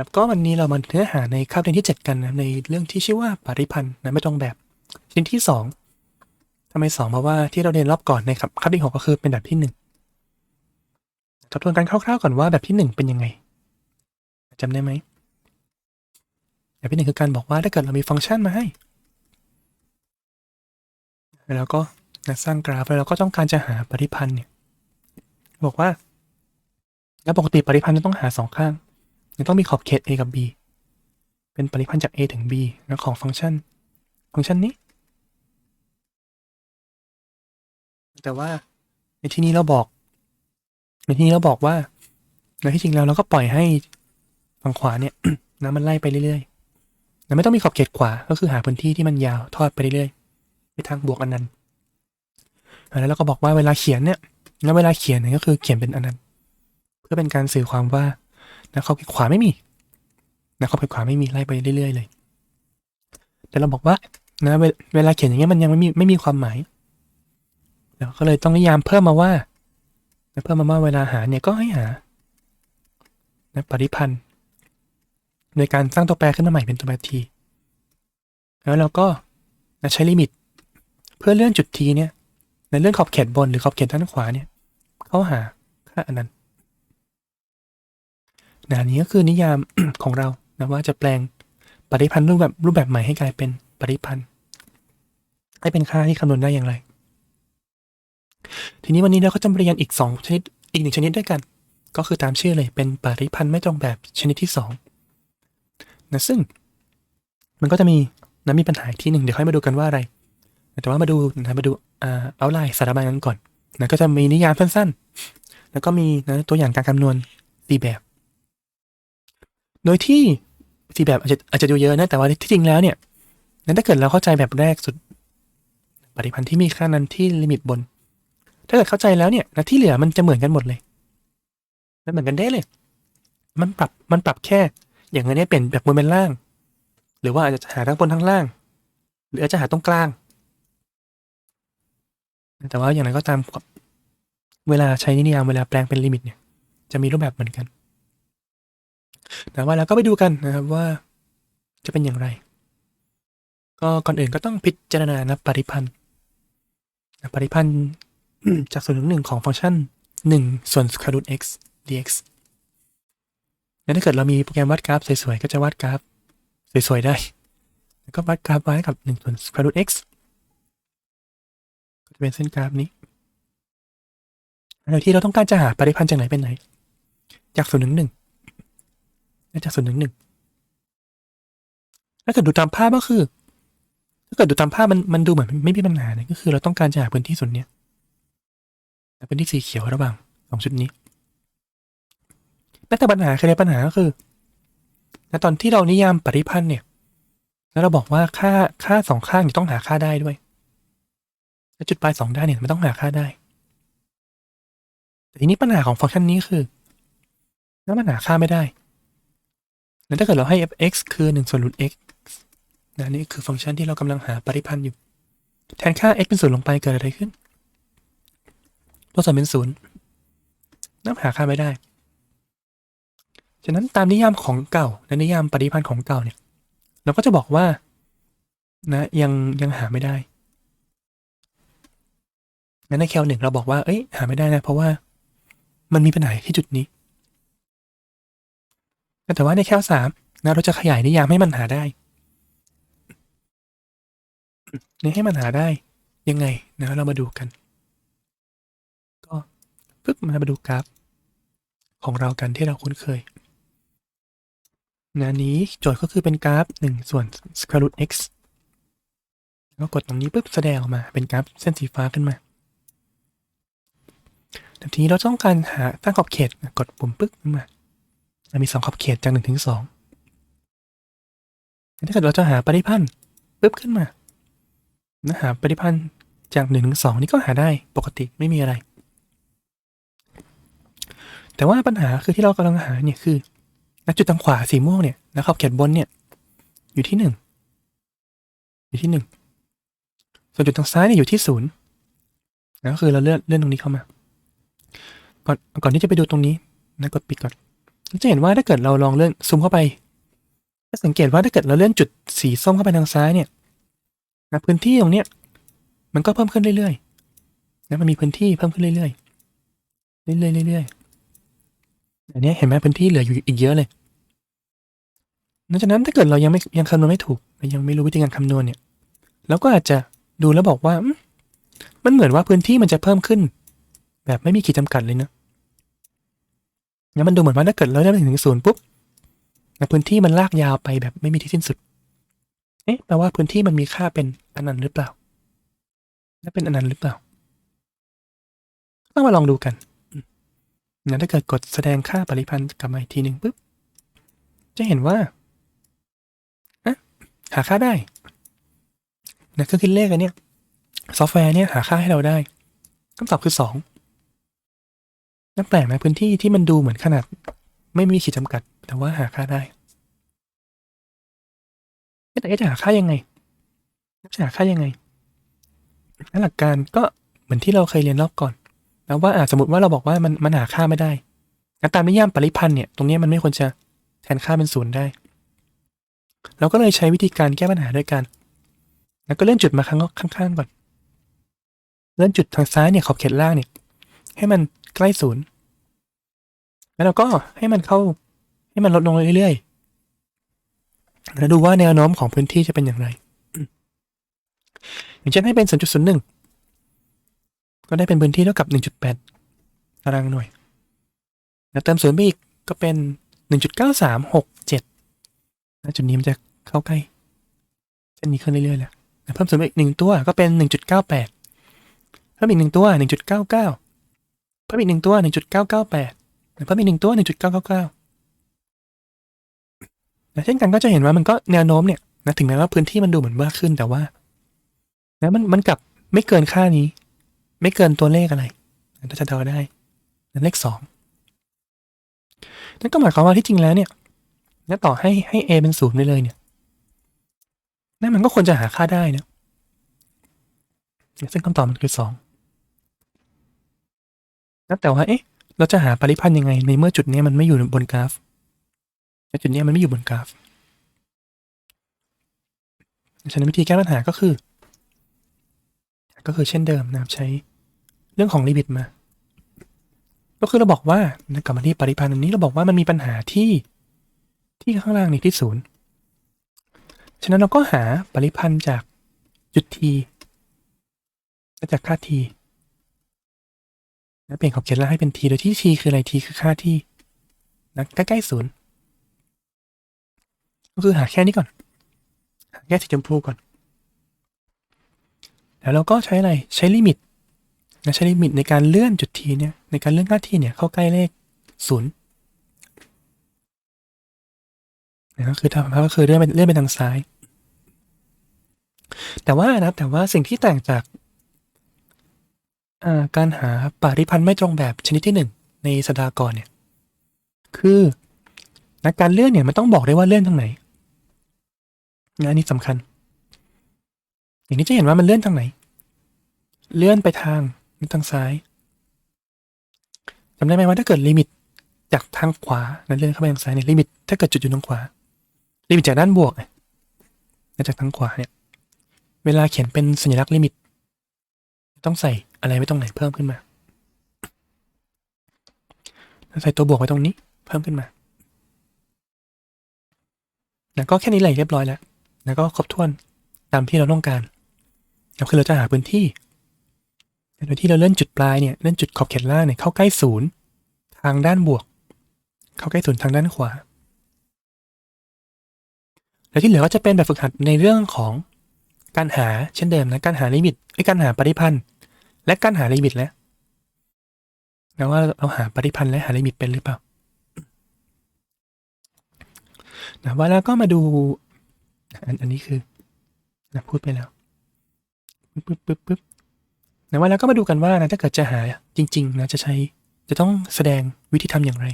ครับก็วันนี้เรามาเนื้อหาในคาบเรียนที่ 7 กันนะในเรื่องที่ชื่อว่าปริพันธ์นะไม่ตรงแบบชนิดที่ 2ทำไมสองเพราะว่าที่เราเรียนรอบก่อนในครับคาบที่6ก็คือเป็นแบบที่1ทบทวนกันคร่าวๆก่อนว่าแบบที่ 1 เป็นยังไงจำได้ไหมแบบที่หนึ่งคือการบอกว่าถ้าเกิดเรามีฟังก์ชันมาให้ แล้วก็สร้างกราฟแล้วเราก็ต้องการจะหาปริพันธ์เนี่ยบอกว่า แล้วปกติปริพันธ์จะต้องหาสองข้าง มันต้องมีขอบเขต a กับ b เป็นปริพันธ์จาก a ถึง b แล้วของฟังก์ชัน ฟังก์ชันนี้ แต่ว่าในที่นี้เราบอก ในที่นี้เราบอกว่าในที่จริงแล้วเราก็ปล่อยให้ฝั่งขวาเนี่ยน้ำมันไล่ไปเรื่อยๆแล้วไม่ต้องมีขอบเขตขวา ก็คือหาพื้นที่ที่มันยาวทอดไปเรื่อยๆไปทางบวกอันนั้นต์แล้วเราก็บอกว่าเวลาเขียนเนี่ย แล้วเวลาเขียนเนี่ยก็คือเขียนเป็นอันนั้นต์เพื่อเป็นการสื่อความว่า นะขอบเขตขวาไม่มีนะขอบเขตขวาไม่มีไล่ไปเรื่อยๆเลย แต่เราบอกว่านะเวเวลาเขียนอย่างเงี้ยมันยังไม่มีไม่มีความหมายเราก็เลยต้องนิยามเพิ่มมาว่าเพิ่มมาว่าเวลาหาเนี่ยก็ให้หานะปริพันธ์โดยการสร้างตัวแปรขึ้นมาใหม่เป็นตัวแปรที แล้วเราก็นะใช้ลิมิต เพื่อเลื่อนจุดทีเนี่ยในเลื่อนขอบเขตบนหรือขอบเขตด้านขวาเนี่ยเข้าหาค่าอันนั้น นะนี้ก็คือนิยามของเรานะว่าจะแปลงปริพันธ์รูปแบบรูปแบบใหม่ให้กลายเป็นปริพันธ์ให้เป็นค่าที่คำนวณได้อย่างไร ทีนี้วันนี้เราก็จะเรียนอีกสองชนิดอีกหนึ่งชนิดด้วยกัน ก็คือตามชื่อเลยเป็นปริพันธ์ไม่ตรงแบบชนิดที่สองนะซึ่ง มันก็จะมีนะมีปัญหาที่หนึ่งเดี๋ยวค่อยมาดูกันว่าอะไร แต่ว่ามาดูนะมาดูอ่าเอาไลน์สารบัญกันก่อนนะก็จะมีนิยามสั้นๆ แล้วก็มีนะตัวอย่างการคำนวณสีแบบ โดยที่สี่แบบอาจจะอาจจะดูเยอะนะ แต่ว่าที่จริงแล้วเนี่ยนั้นถ้าเกิดเราเข้าใจแบบแรกสุด ปฏิพันธ์ที่มีค่านั้นที่ลิมิตบน ถ้าเกิดเข้าใจแล้วเนี่ยนะที่เหลือมันจะเหมือนกันหมดเลยมันเหมือนกันได้เลย มันปรับมันปรับแค่ อย่างเงี้ยเปลี่ยนแบบบนเป็นล่าง หรือว่าอาจจะหาทั้งบนทั้งล่าง หรืออาจจะหาตรงกลาง แต่ว่าอย่างไรก็ตามเวลาใช้นิยามเวลาแปลงเป็นลิมิตเนี่ย จะมีรูปแบบเหมือนกัน แต่ว่าเราก็ไปดูกันนะครับว่าจะเป็นอย่างไร ก็ก่อนอื่นก็ต้องพิจารณานะปริพันธ์ปริพันธ์จากส่วนหนึ่งหนึ่งของฟังก์ชันหนึ่งส่วน square root x dx แล้วถ้าเกิดเรามีโปรแกรมวาดกราฟสวยๆ ก็จะวาดกราฟสวยๆ ได้ แล้วก็วาดกราฟไว้กับหนึ่งส่วน square root x ก็จะเป็นเส้นกราฟนี้โดยที่เราต้องการจะหาปริพันธ์จากไหนเป็นไหน จากส่วนหนึ่งหนึ่ง น่าจะส่วนหนึ่งหนึ่งถ้าเกิดดูตามภาพก็คือ ถ้าเกิดดูตามภาพมันมันดูเหมือนไม่มีปัญหาเนี่ยก็คือ เราต้องการจะหาพื้นที่ส่วนเนี้ยพื้นที่สีเขียวระหว่างสองชุดนี้แต่ปัญหาคือในปัญหาก็คือในตอนที่เรานิยามปริพันธ์เนี่ย แล้วเราบอกว่าค่าค่าสองข้างเนี่ยต้องหาค่าได้ด้วยและจุดปลายสองด้านเนี่ยมันต้องหาค่าได้ แต่ทีนี้ปัญหาของฟังก์ชันนี้คือ แล้วมันหาค่าไม่ได้ แล้วถ้าเกิดเราให้ f(x) คือ1ส่วนรูท x นะนี่คือฟังก์ชันที่เรากำลังหาปริพันธ์อยู่ แทนค่า x เป็นศูนย์ลงไปเกิดอะไรขึ้น ตัวส่วนเป็นศูนย์นับหาค่าไม่ได้ ฉะนั้นตามนิยามของเก่าและนิยามปริพันธ์ของเก่าเนี่ย เราก็จะบอกว่า นะยังยังหาไม่ได้ งั้นในแคลหนึ่งเราบอกว่า เอ้ย หาไม่ได้นะ เพราะว่า มันมีปัญหาที่จุดนี้ แต่ว่าในแคลสามนะเราจะขยายนิยามให้มันหาได้นี่ให้มันหาได้ยังไงนะเรามาดูกัน ก็ปึ๊บมาดูกราฟ ของเรากันที่เราคุ้นเคยงานนี้โจทย์ก็คือเป็นกราฟ 1 ส่วน square root x แล้วก็กดตรงนี้ปุ๊บแสดงออกมาเป็นกราฟเส้นสีฟ้าขึ้นมาทีนี้เราต้องการหาตั้งขอบเขตกดปุ่มปึ๊บขึ้นมา มีสองขอบเขตจากหนึ่งถึงสองถ้าเกิดเราจะหาปริพันธ์ปึ๊บขึ้นมานะหาปริพันธ์จากหนึ่งถึงสองนี่ก็หาได้ปกติไม่มีอะไร แต่ว่าปัญหาคือที่เรากำลังหาเนี่ยคือณจุดทางขวาสีม่วงเนี่ยนะขอบเขตบนเนี่ยอยู่ที่หนึ่งอยู่ที่หนึ่งส่วนจุดทางซ้ายเนี่ยอยู่ที่ศูนย์ก็คือเราเลื่อนเลื่อนตรงนี้เข้ามา ก่อนก่อนที่จะไปดูตรงนี้นะกดปิดก่อน จะเห็นว่าถ้าเกิดเราลองเลื่อนซูมเข้าไปจะสังเกตว่าถ้าเกิดเราเลื่อนจุดสีส้มเข้าไปทางซ้ายเนี่ยนะพื้นที่ตรงเนี้ยมันก็เพิ่มขึ้นเรื่อยๆนะมันมีพื้นที่เพิ่มขึ้นเรื่อยๆเรื่อยๆเรื่อยๆอันนี้เห็นไหมพื้นที่เหลืออยู่อีกเยอะเลยนอกจากนั้นถ้าเกิดเรายังไม่ยังคำนวณไม่ถูกยังไม่รู้วิธีการคำนวณเนี่ยเราก็อาจจะดูแล้วบอกว่ามมันเหมือนว่าพื้นที่มันจะเพิ่มขึ้น แบบไม่มีขีดจำกัดเลยนะ งั้นมันดูเหมือนว่าถ้าเกิดเราได้ไปถึงศูนย์ปุ๊บพื้นที่มันลากยาวไปแบบไม่มีที่สิ้นสุด เอ๊ะแปลว่าพื้นที่มันมีค่าเป็นอนันต์หรือเปล่าและเป็นอนันต์หรือเปล่า ต้องมาลองดูกันนะถ้าเกิดกดแสดงค่าปริพันธ์กลับมาอีกทีหนึ่งปุ๊บ จะเห็นว่าหาค่าได้นะเครื่องคิดเลขอันเนี้ยซอฟต์แวร์เนี่ยหาค่าให้เราได้คำตอบคือสอง นั่นแปลกนะพื้นที่ที่มันดูเหมือนขนาด ไม่มีขีดจำกัด แต่ว่าหาค่าได้แต่จะหาค่ายังไงจะหาค่ายังไงนั่นหลักการก็เหมือนที่เราเคยเรียนรอบก่อนแล้วว่าอาสมมติว่าเราบอกว่ามันมันหาค่าไม่ได้ตามนิยามปริพันธ์เนี่ย ตรงนี้มันไม่ควรจะแทนค่าเป็นศูนย์ได้ เราก็เลยใช้วิธีการแก้ปัญหาด้วยกัน แล้วก็เลื่อนจุดมาข้างข้างๆก่อน เลื่อนจุดทางซ้ายเนี่ยขอบเขตล่างเนี่ย ให้มันใกล้ศูนย์แล้วเราก็ให้มันเข้าให้มันลดลงเรื่อยๆแล้วดูว่าแนวโน้มของพื้นที่จะเป็นอย่างไร อย่างเช่นให้เป็น 0.01 ก็ได้เป็นพื้นที่เท่ากับ 1.8 ตารางหน่วย แล้วเติมศูนย์ไปอีกก็เป็น 1.9367แล้วจุดนี้มันจะเข้าใกล้เส้นนี้ขึ้นเรื่อยๆแล้วแล้วเพิ่มศูนย์ไปอีกหนึ่งตัวก็เป็น 1.98เพิ่มอีกหนึ่งตัว 1.99 เพิ่มอีกหนึ่งตัว1.998เพิ่มอีกหนึ่งตัว1.999และเช่นกันก็จะเห็นว่ามันก็แนวโน้มเนี่ยนะถึงแม้ว่าพื้นที่มันดูเหมือนมากขึ้นแต่ว่าแล้วมันมันกลับไม่เกินค่านี้ ไม่เกินตัวเลขอะไรถ้าจะเดาได้เลขสองนั่นก็หมายความว่าที่จริงแล้วเนี่ยแล้วต่อให้ให้ a เป็นศูนย์ไปเลยเนี่ยนั่นมันก็ควรจะหาค่าได้นะซึ่งคำตอบมันคือสอง แล้วแต่ว่าเอ๊ะเราจะหาปริพันธ์ยังไง ในเมื่อจุดนี้มันไม่อยู่บนกราฟและจุดนี้มันไม่อยู่บนกราฟฉะนั้นวิธีแก้ปัญหาก็คือ ก็คือเช่นเดิมนะครับใช้เรื่องของลิมิตมา ก็คือเราบอกว่านะกลับมาที่ปริพันธ์อันนี้เราบอกว่ามันมีปัญหาที่ที่ข้างล่างนี่ที่ศูนย์ฉะนั้นเราก็หาปริพันธ์จากจุดทีและจากค่าที แล้วเปลี่ยนขอบเขตล่างให้เป็น t โดยที่ t คืออะไร t คือค่าที่นะใกล้ๆศูนย์ก็คือหาแค่นี้ก่อน หาแค่สีชมพูก่อน แล้วเราก็ใช้อะไร ใช้ลิมิตนะใช้ลิมิตในการเลื่อนจุด t เนี่ย ในการเลื่อนค่า t เนี่ย เข้าใกล้เลขศูนย์นะก็คือทำก็คือเลื่อนไปเลื่อนไปทางซ้าย แต่ว่านะแต่ว่าสิ่งที่แต่างจาก อ่าการหาปริพันธ์ไม่ตรงแบบชนิดที่หนึ่งในสัปดาห์ก่อนเนี่ย คือนะการเลื่อนเนี่ยมันต้องบอกได้ว่าเลื่อนทางไหนนะอันนี้สำคัญ อย่างนี้จะเห็นว่ามันเลื่อนทางไหน เลื่อนไปทางทางซ้ายจำได้ไหมว่าถ้าเกิดลิมิตจากทางขวานั้นเลื่อนเข้าไปทางซ้ายเนี่ยลิมิตถ้าเกิดจุดอยู่ทางขวา ลิมิตจากด้านบวกเนี่ยจากทางขวาเนี่ย เวลาเขียนเป็นสัญลักษณ์ลิมิต ต้องใส่ อะไรไว้ตรงไหนเพิ่มขึ้นมาใส่ตัวบวกไว้ตรงนี้ เพิ่มขึ้นมาแล้วก็แค่นี้เลยเรียบร้อยแล้วแล้วก็ครบถ้วนตามที่เราต้องการแล้วคือเราจะหาพื้นที่โดยที่เราเลื่อนจุดปลายเนี่ยเลื่อนจุดขอบเขตล่างเนี่ยเข้าใกล้ศูนย์ทางด้านบวก เข้าใกล้ศูนย์ทางด้านขวา แล้วที่เหลือก็จะเป็นแบบฝึกหัดในเรื่องของการหาเช่นเดิมนะการหาลิมิตไอ้การหาปริพันธ์ และการหาลิมิตแล้วแล้วว่าเราหาปริพันธ์และหาลิมิตเป็นหรือเปล่านะว่าแล้วก็มาดูอันอันนี้คือนะพูดไปแล้วปึ๊บปึ๊บปึ๊บนะว่าแล้วก็มาดูกันว่านะถ้าเกิดจะหาจริง ๆ นะจะใช้จะต้องแสดงวิธีทำอย่างไร